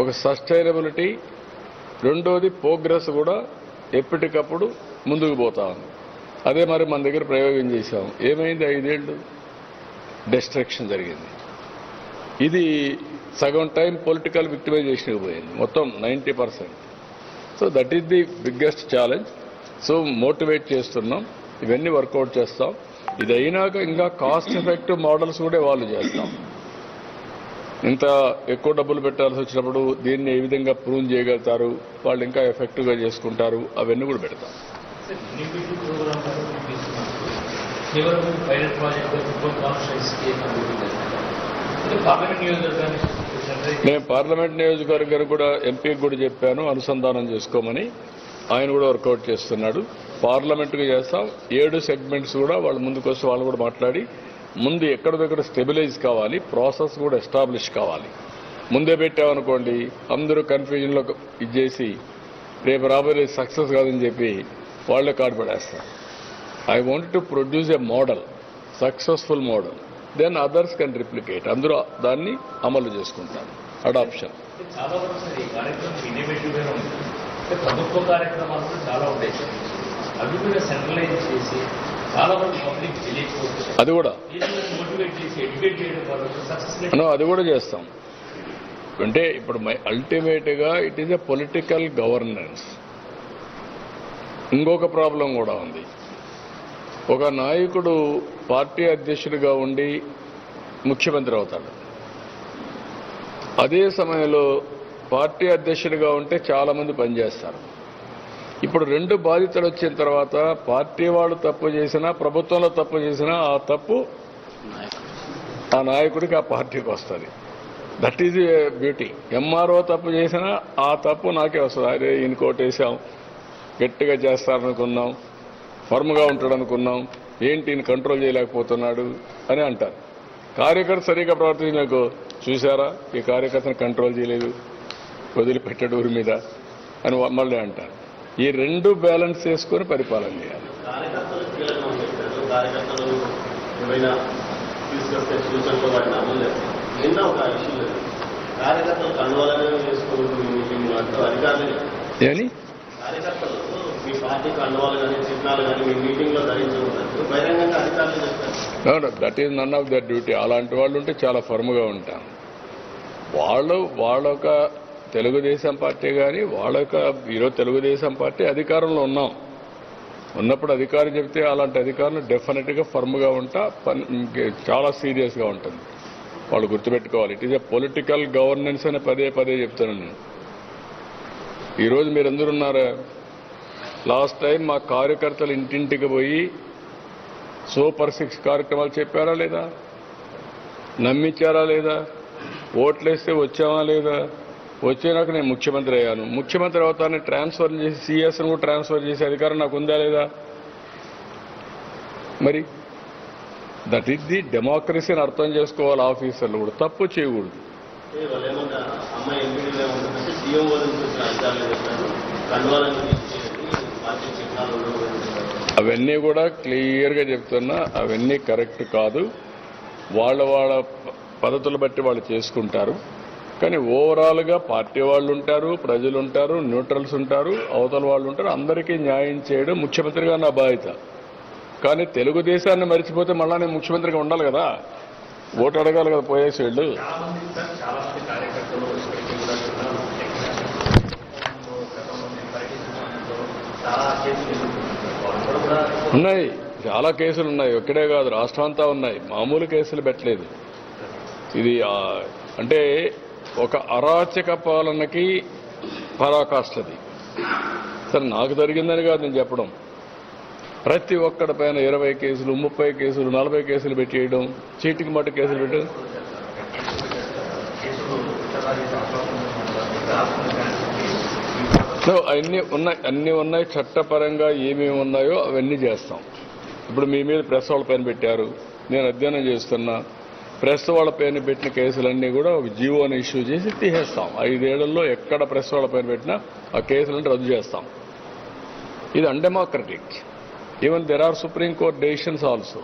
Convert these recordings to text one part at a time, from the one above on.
ఒక సస్టైనబిలిటీ. రెండోది ప్రోగ్రెస్ కూడా ఎప్పటికప్పుడు ముందుకు పోతా ఉంది. అదే మరి మన దగ్గర ప్రయోగం చేశాం. ఏమైంది ఐదేళ్ళు? డిస్ట్రక్షన్ జరిగింది. ఇది సగం టైం పొలిటికల్ విక్టిమైజేషన్ పోయింది. మొత్తం ninety percent. So that is the biggest challenge. So motivate చేస్తున్నాం. ఇవన్నీ వర్కౌట్ చేస్తాం. ఇది అయినాక ఇంకా కాస్ట్ ఎఫెక్టివ్ మోడల్స్ కూడా వాళ్ళు చేస్తాం. ఇంత ఎక్కువ డబ్బులు పెట్టాల్సి వచ్చినప్పుడు దీన్ని ఏ విధంగా ప్రూవ్ చేయగలుగుతారు? వాళ్ళు ఇంకా ఎఫెక్టివ్గా చేసుకుంటారు? అవన్నీ కూడా పెడతాం. నేను పార్లమెంట్ నియోజకవర్గానికి కూడా ఎంపీకి కూడా చెప్పాను అనుసంధానం చేసుకోమని. ఆయన కూడా వర్కౌట్ చేస్తున్నాడు. పార్లమెంట్కి చేస్తాం. ఏడు సెగ్మెంట్స్ కూడా వాళ్ళ ముందుకు వస్తే వాళ్ళు కూడా మాట్లాడి ముందు ఎక్కడ దగ్గర స్టెబిలైజ్ కావాలి ప్రాసెస్ కూడా ఎస్టాబ్లిష్ కావాలి. ముందే పెట్టామనుకోండి అందరూ కన్ఫ్యూజన్లో ఇది చేసి రేపు రాబోయే సక్సెస్ కాదని చెప్పి వాళ్ళే కార్డు పడేస్తారు. I want to produce a model successful model then others can replicate అందరూ దాన్ని అమలు చేసుకుంటారు. అడాప్షన్ ప్రభుత్వ కార్యక్రమాలు చాలా ఉంటాయి అవి కూడా సెంట్రలైజ్ చేసి అది కూడా. మనం అది కూడా చేస్తాం. అంటే ఇప్పుడు అల్టిమేట్గా it is a political governance ఇంకొక ప్రాబ్లం కూడా ఉంది. ఒక నాయకుడు పార్టీ అధ్యక్షుడిగా ఉండి ముఖ్యమంత్రి అవుతాడు. అదే సమయంలో పార్టీ అధ్యక్షుడిగా ఉంటే చాలామంది పనిచేస్తారు. ఇప్పుడు రెండు బాధితులు వచ్చిన తర్వాత పార్టీ వాళ్ళు తప్పు చేసినా ప్రభుత్వంలో తప్పు చేసినా ఆ తప్పు ఆ నాయకుడికి ఆ పార్టీకి వస్తుంది. దట్ ఈజ్ బ్యూటీ ఎంఆర్ఓ తప్పు చేసినా ఆ తప్పు నాకే వస్తుంది. అరే ఇంకోటి వేసాం గట్టిగా చేస్తారనుకున్నాం. ఫర్మ్గా ఉంటాడు అనుకున్నాం ఏంటి ఈయన కంట్రోల్ చేయలేకపోతున్నాడు అని అంటారు. కార్యకర్త సరిగా ప్రవర్తించినాకు చూసారా ఈ కార్యకర్తను కంట్రోల్ చేయలేదు. వదిలిపెట్టాడు ఊరి మీద అని మళ్ళీ అంటారు. ఈ రెండు బ్యాలెన్స్ చేసుకొని పరిపాలన చేయాలి. ఏమైనా? That is none of their duty అలాంటి వాళ్ళు ఉంటే చాలా ఫర్మ్గా ఉంటాం. వాళ్ళు వాళ్ళొక తెలుగుదేశం పార్టీ కానీ వాళ్ళ యొక్క ఈరోజు తెలుగుదేశం పార్టీ అధికారంలో ఉన్నాం. ఉన్నప్పుడు అధికారం చెప్తే అలాంటి అధికారులు డెఫినెట్గా ఫర్మ్గా ఉంటా చాలా సీరియస్గా ఉంటుంది. వాళ్ళు గుర్తుపెట్టుకోవాలి. It is a political governance అని పదే పదే చెప్తాను నేను. ఈరోజు మీరందరూ ఉన్నారా? లాస్ట్ టైం మా కార్యకర్తలు ఇంటింటికి పోయి సూపర్ సిక్స్ కార్యక్రమాలు చెప్పారా లేదా? నమ్మించారా లేదా? ఓట్లేస్తే వచ్చామా లేదా? వచ్చేనాక నేను ముఖ్యమంత్రి అయ్యాను. ముఖ్యమంత్రి అవుతానని ట్రాన్స్ఫర్ చేసి సిఎస్ను కూడా ట్రాన్స్ఫర్ చేసే అధికారం నాకు ఉందా లేదా? మరి దట్ ఈస్ ది డెమోక్రసీని అర్థం చేసుకోవాలి ఆఫీసర్లు కూడా. తప్పు చేయకూడదు. అవన్నీ కూడా క్లియర్గా చెప్తున్నా అవన్నీ కరెక్ట్ కాదు. వాళ్ళ వాళ్ళ పద్ధతులు బట్టి వాళ్ళు చేసుకుంటారు. కానీ ఓవరాల్గా పార్టీ వాళ్ళు ఉంటారు ప్రజలు ఉంటారు న్యూట్రల్స్ ఉంటారు అవతల వాళ్ళు ఉంటారు అందరికీ న్యాయం చేయడం ముఖ్యమంత్రిగా నా బాధ్యత. కానీ తెలుగుదేశాన్ని మర్చిపోతే మళ్ళా నేను ముఖ్యమంత్రిగా ఉండాలి కదా? ఓటు అడగాలి కదా పోయేసి వీళ్ళు? ఉన్నాయి. చాలా కేసులు ఉన్నాయి. ఒక్కడే కాదు రాష్ట్రం అంతా ఉన్నాయి. మామూలు కేసులు పెట్టలేదు. ఇది అంటే ఒక అరాచక పాలనకి పరాకాష్ఠది. సరే నాకు జరిగిందని కాదు నేను చెప్పడం. ప్రతి ఒక్కడి పైన ఇరవై కేసులు ముప్పై కేసులు నలభై కేసులు పెట్టేయడం చీటికి మట్టి కేసులు పెట్టడం. అన్నీ ఉన్నాయి అన్నీ ఉన్నాయి చట్టపరంగా ఏమేమి ఉన్నాయో అవన్నీ చేస్తాం. ఇప్పుడు మీ మీద ప్రెస్ వాళ్ళ పైన పెట్టారు నేను అధ్యయనం చేస్తున్నా ప్రెస్ వాళ్ళ పైన పెట్టిన కేసులన్నీ కూడా ఒక జీవోని ఇష్యూ చేసి తీసేస్తాం. ఐదేళ్ళలో ఎక్కడ ప్రెస్ వాళ్ళ పైన పెట్టినా ఆ కేసులన్నీ రద్దు చేస్తాం. ఇది undemocratic even there are supreme court decisions also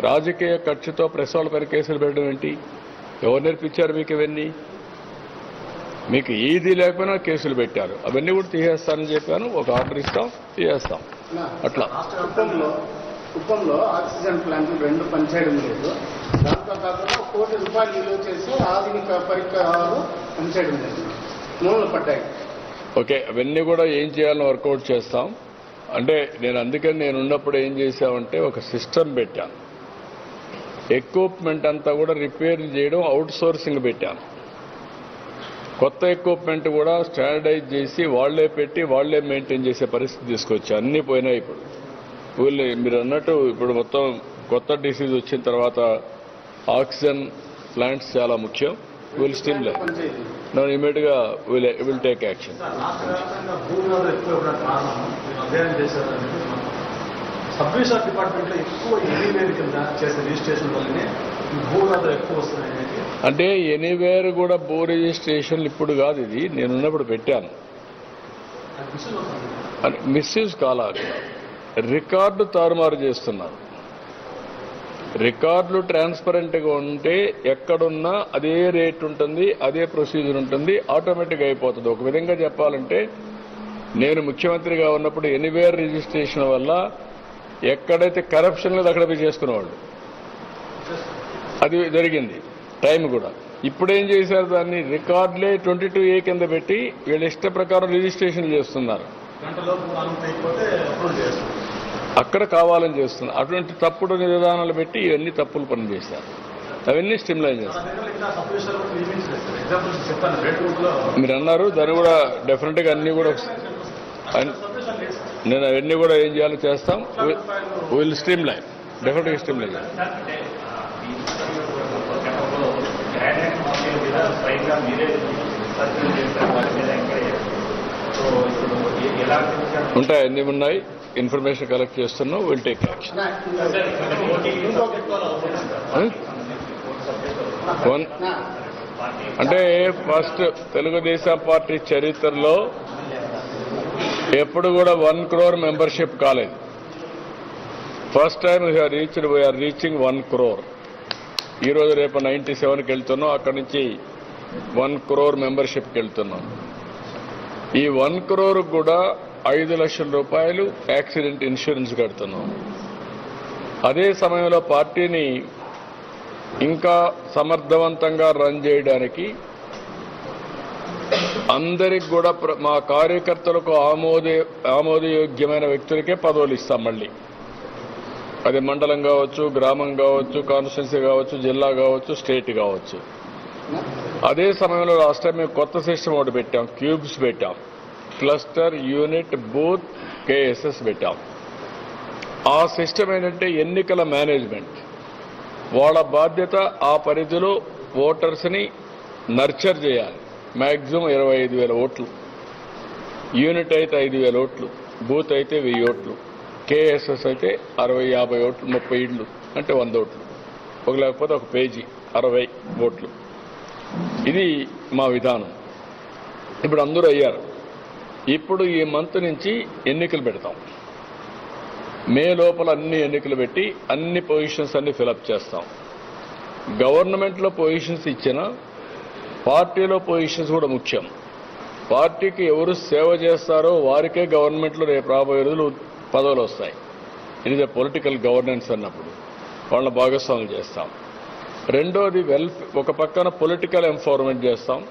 రాజకీయ ఖర్చుతో ప్రెస్ వాళ్ళ పైన కేసులు పెట్టడం ఏంటి? ఎవరు నేర్పించారు మీకు ఇవన్నీ? మీకు ఏది లేకపోయినా కేసులు పెట్టారు. అవన్నీ కూడా తీసేస్తానని చెప్పాను. ఒక ఆర్డర్ ఇస్తాం తీసేస్తాం. అట్లా. కుప్పంలో ఆక్సిజన్ ప్లాంట్లు రెండు పనిచేయడం లేదు. కాకుండా కోటి రూపాయలు నిల్వ చేసి ఆధునిక పరికరాలు ఉంచడం మూలలు పడ్డాయి. ఓకే అవన్నీ కూడా ఏం చేయాలని వర్కౌట్ చేస్తాం. అంటే నేను అందుకని నేను ఉన్నప్పుడు ఏం చేశామంటే ఒక సిస్టమ్ పెట్టాను. ఎక్విప్మెంట్ అంతా కూడా రిపేర్ చేయడం అవుట్ సోర్సింగ్ పెట్టాను. కొత్త ఎక్విప్మెంట్ కూడా స్టాండర్డైజ్ చేసి వాళ్ళే పెట్టి వాళ్ళే మెయింటైన్ చేసే పరిస్థితి తీసుకొచ్చా అన్నీ పోయినాయి ఇప్పుడు. వీళ్ళు మీరు అన్నట్టు ఇప్పుడు మొత్తం కొత్త డిసీజ్ వచ్చిన తర్వాత ఆక్సిజన్ ప్లాంట్స్ చాలా ముఖ్యం. విల్ నేను ఇమీడియట్గా విల్ విల్ టేక్ యాక్షన్ డిపార్ట్మెంట్లో ఎక్కువ ఎనీవేర్ కింద చేసే రిజిస్ట్రేషన్ వల్లనే అంటే ఎనీవేర్ కూడా బో రిజిస్ట్రేషన్ ఇప్పుడు కాదు ఇది. నేను ఉన్నప్పుడు పెట్టాను. మిస్యూజ్ కాలాలి. రికార్డు తారుమారు చేస్తున్నారు. రికార్డులు ట్రాన్స్పరెంట్గా ఉంటే ఎక్కడున్నా అదే రేట్ ఉంటుంది అదే ప్రొసీజర్ ఉంటుంది ఆటోమేటిక్గా అయిపోతుంది. ఒక విధంగా చెప్పాలంటే నేను ముఖ్యమంత్రిగా ఉన్నప్పుడు ఎనీవేర్ రిజిస్ట్రేషన్ వల్ల ఎక్కడైతే కరప్షన్ లేదు అక్కడ పోయి చేసుకునేవాళ్ళు. అది జరిగింది. టైం కూడా. ఇప్పుడేం చేశారు దాన్ని? రికార్డులే ట్వంటీ టూ ఏ కింద పెట్టి వీళ్ళ ఇష్ట ప్రకారం రిజిస్ట్రేషన్ చేస్తున్నారు. అక్కడ కావాలని చేస్తున్నారు అటువంటి తప్పుడు విధానాలు పెట్టి ఇవన్నీ తప్పులు పని అవన్నీ స్టిమ్లైన్ చేస్తారు మీరు అన్నారు దాన్ని కూడా డెఫినెట్గా అన్నీ కూడా నేను అవన్నీ కూడా ఏం చేయాలో చేస్తాం. విల్ స్ట్రీమ్ లైన్ డెఫినెట్గా స్ట్రీమ్ లైన్ ఉంటాయి అన్ని ఉన్నాయి. ఇన్ఫర్మేషన్ కలెక్ట్ చేస్తున్నాం విల్ టేక్ యాక్షన్ వన్ అంటే ఫస్ట్ తెలుగుదేశం పార్టీ చరిత్రలో ఎప్పుడు కూడా వన్ క్రోర్ మెంబర్షిప్ కాలేదు. First time we are reached we are reaching one crore ఈరోజు రేపు నైంటీ సెవెన్కి వెళ్తున్నాం అక్కడి నుంచి వన్ క్రోర్ మెంబర్షిప్కి వెళ్తున్నాం. ఈ వన్ క్రోర్ కూడా ఐదు లక్షల రూపాయలు యాక్సిడెంట్ ఇన్సూరెన్స్ కడుతున్నాం. అదే సమయంలో పార్టీని ఇంకా సమర్థవంతంగా రన్ చేయడానికి అందరికి కూడా ప్ర- మా కార్యకర్తలకు ఆమోద ఆమోదయోగ్యమైన వ్యక్తులకే పదవులు ఇస్తాం మళ్ళీ. అది మండలం కావచ్చు గ్రామం కావచ్చు కాన్స్టిట్యున్సీ కావచ్చు జిల్లా కావచ్చు స్టేట్ కావచ్చు. అదే సమయంలో రాష్ట్రం మేము కొత్త సిస్టమ్ ఒకటి పెట్టాం క్యూబ్స్ పెట్టాం. క్లస్టర్ యూనిట్ బూత్ కేఎస్ఎస్ పెట్టాం ఆ సిస్టమ్ ఏంటంటే ఎన్నికల మేనేజ్మెంట్ వాళ్ళ బాధ్యత ఆ పరిధిలో ఓటర్స్ని నర్చర్ చేయాలి. మ్యాక్సిమం ఇరవై ఐదు వేల ఓట్లు. యూనిట్ అయితే ఐదు వేల ఓట్లు. బూత్ అయితే వెయ్యి ఓట్లు. కేఎస్ఎస్ అయితే అరవై యాభై ఓట్లు ముప్పై ఇళ్ళు అంటే వంద ఓట్లు. ఒక లేకపోతే ఒక పేజీ అరవై ఓట్లు. ఇది మా విధానం. ఇప్పుడు అందరూ అయ్యారు. ఇప్పుడు ఈ మంత్ నుంచి ఎన్నికలు పెడతాం. మే లోపల అన్ని ఎన్నికలు పెట్టి అన్ని పొజిషన్స్ అన్ని ఫిలప్ చేస్తాం. గవర్నమెంట్లో పొజిషన్స్ ఇచ్చిన పార్టీలో పొజిషన్స్ కూడా ముఖ్యం. పార్టీకి ఎవరు సేవ చేస్తారో వారికే గవర్నమెంట్లో రేపు రాబోయే రోజులు పదవులు వస్తాయి. ఇది పొలిటికల్ గవర్నెన్స్ అన్నప్పుడు వాళ్ళని భాగస్వాములు చేస్తాం. రెండోది వెల్ఫ్ ఒక పక్కన పొలిటికల్ ఎంఫోర్మెంట్ చేస్తాం.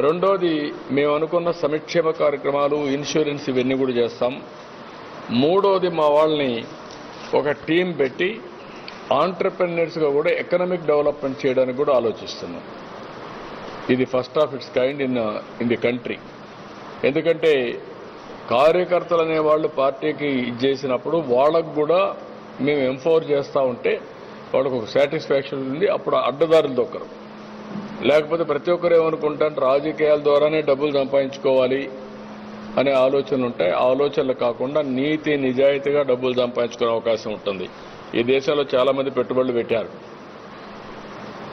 రెండోది మేము అనుకున్న సంక్షేమ కార్యక్రమాలు ఇన్సూరెన్స్ ఇవన్నీ కూడా చేస్తాం. మూడోది మా వాళ్ళని ఒక టీం పెట్టి ఆంటర్ప్రెన్యూర్స్గా కూడా ఎకనామిక్ డెవలప్మెంట్ చేయడానికి కూడా ఆలోచిస్తున్నాం. ఇది first of its kind in in the country. ఎందుకంటే కార్యకర్తలు అనే వాళ్ళు పార్టీకి ఇది చేసినప్పుడు వాళ్ళకు కూడా మేము ఎంఫోర్ చేస్తూ ఉంటే వాళ్ళకు ఒక సాటిస్ఫాక్షన్ ఉంది అప్పుడు అడ్డదారులు దొక్కరు. లేకపోతే ప్రతి ఒక్కరు ఏమనుకుంటారు? రాజకీయాల ద్వారానే డబ్బులు సంపాదించుకోవాలి అనే ఆలోచనలు ఉంటాయి. ఆలోచనలు కాకుండా నీతి నిజాయితీగా డబ్బులు సంపాదించుకునే అవకాశం ఉంటుంది. ఈ దేశంలో చాలామంది పెట్టుబడులు పెట్టారు.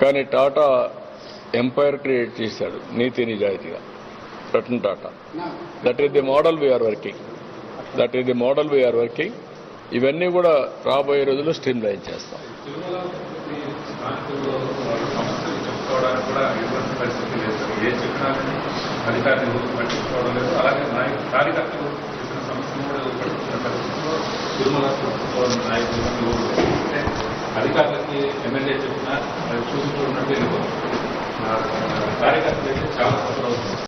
కానీ టాటా ఎంపైర్ క్రియేట్ చేశాడు నీతి నిజాయితీగా. Ratan Tata. That is the model we are working that is the model we are working ఇవన్నీ కూడా రాబోయే రోజుల్లో స్ట్రీమ్ లైన్ చేస్తాం. పరిస్థితి లేదు ఏం ఏ చెప్పినా అధికారులు ఎవరు పట్టించుకోవడం లేదు. అలాగే నాయకు కార్యకర్తలు చెప్పిన సమస్యను కూడా ఎవరు పట్టించుకున్న పరిస్థితుల్లో తిరుమల నాయకులు ఎవరు అంటే అధికారులకి ఎమ్మెల్యే చెప్పినా చూసుకుంటున్నట్టు చూసి వెళ్ళిపోతుంది. కార్యకర్తలు అయితే చాలా సఫర్ అవుతుంది